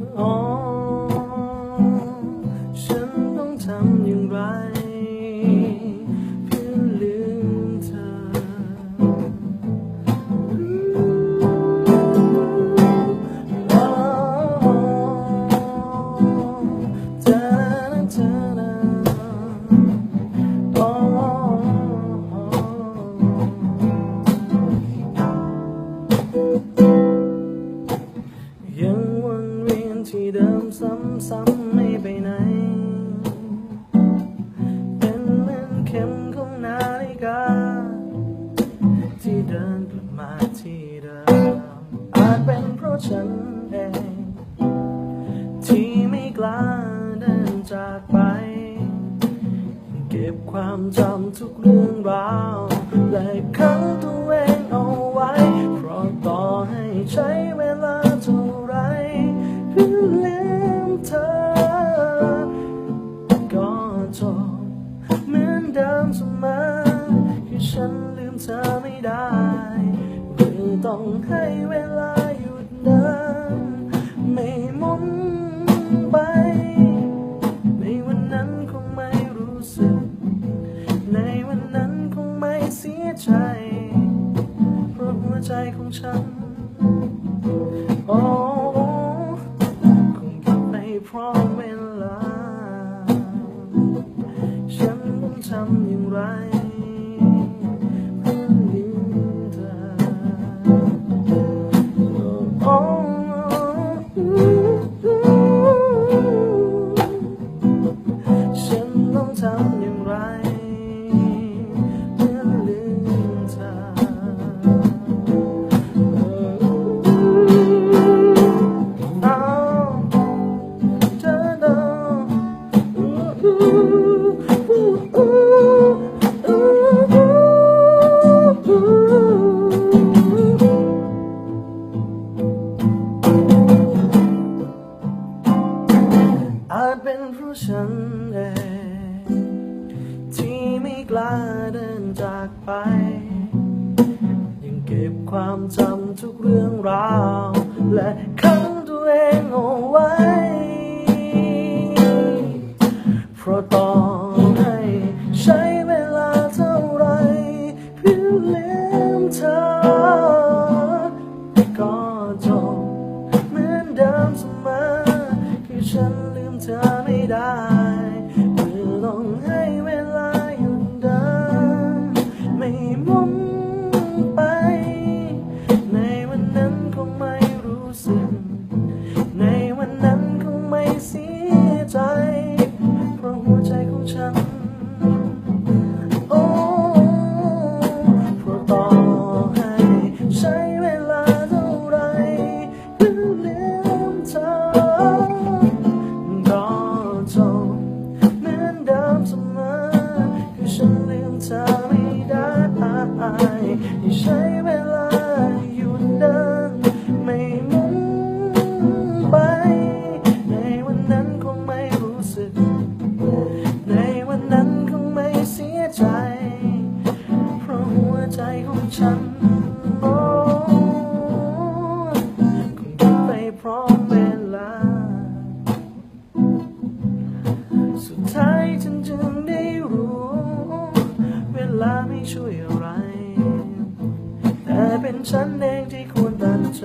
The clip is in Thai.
อ๋ ที่เดิมซ้ำๆไม่ไปไหน เป็นเหมือนเข็มของนาฬิกา ที่เดินกลับมาที่เดิม อาจเป็นเพราะฉันเอง ที่ไม่กล้าเดินจากไป เก็บความจำทุกเรื่องราวและขังตัวเองเอาไว้ เพราะต่อให้ใช้เวลา อนเสมอคือฉันลืมเธอไม่ได้หรือต้องให้เวลาหยุดเดินไม่หมุนไป ในวันนั้นคงไม่รู้สึก ในวันนั้นคงไม่เสียใจ เพราะหัวใจของฉันำ ฉันเองที่ไม่กล้าเดินจากไป ยังเก็บความจำทุกเรื่องราว และขังตัวเองเอาไว้ เพราะต้องให้ใช้เวลาเท่าไรเพื่อลืมเธอ ก็จบเหมือนเดิมเสมอคือฉันลืมเธอ ไเธอไม่ได้ที่ใช้เวลาหยุดเดินไม่มุนไป ในวันนั้นคงไม่รู้สึก ในวันนั้นคงไม่เสียใจ เพราะหัวใจของฉันโอ้คงหยุดไปพร้อมเวลา สุดท้ายฉันจึงได้ ช่วยอะไร แต่เป็นฉันเองที่ควรตัดใจ